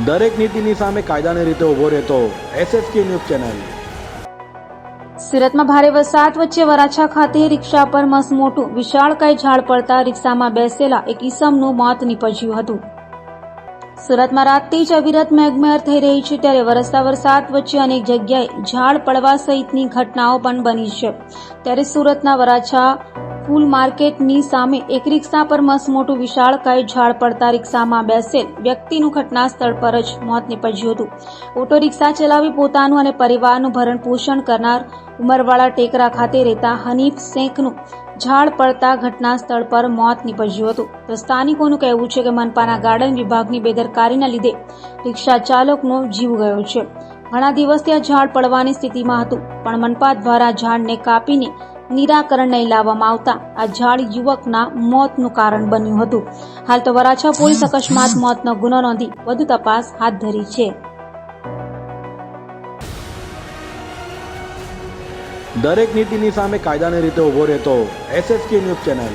દરેક નીતિની સામે કાયદાની રીતે ઊભો રહેતો એસએસકે ન્યૂઝ ચેનલ સુરતમાં ભારે વરસાદ વચ્ચે વરાછા ખાતે રિક્ષા પર મસ વિશાળકાય ઝાડ પડતા રિક્ષામાં બેસેલા એક ઈસમનું મોત નીપજ્યું હતું. સુરતમાં રાતથી જ અવિરત મેઘમહેર થઈ રહી છે ત્યારે વરસતા વરસાદ વચ્ચે અનેક જગ્યાએ ઝાડ પડવા સહિતની ઘટનાઓ પણ બની છે. ત્યારે સુરતના વરાછા ફૂલ માર્કેટની સામે એક રિક્ષા પર મસમોટું વિશાળકાય ઝાડ પડતા રિક્ષામાં બેસેલ વ્યક્તિનું ઘટના સ્થળ પર જ મોત નીપજ્યું હતું. ઓટો રિક્ષા ચલાવી પોતાનું અને પરિવારનું ભરણ પોષણ કરનાર ઉમરવાળા ટેકરા ખાતે રહેતા હનીફ શેખનું ઝાડ પડતા ઘટના સ્થળ પર મોત નીપજ્યું હતું. તો સ્થાનિકોનું કહેવું છે કે મનપાના ગાર્ડન વિભાગની બેદરકારીના લીધે રિક્ષા ચાલકનો જીવ ગયો છે. ઘણા દિવસથી આ ઝાડ પડવાની સ્થિતિમાં હતું, પણ મનપા દ્વારા ઝાડને કાપીને નિરાકરણ નહીં લાવવામાં આવતા. આ ઝાડ યુવકના મોતનું કારણ બન્યું હતું. હાલ તો વરાછા પોલીસ અકસ્માત મોતનો ગુનો નોંધી વધુ તપાસ હાથ ધરી છે. દરેક નીતિની સામે કાયદાની રીતે ઊભો રહેતો એસએસકે ન્યૂઝ ચેનલ.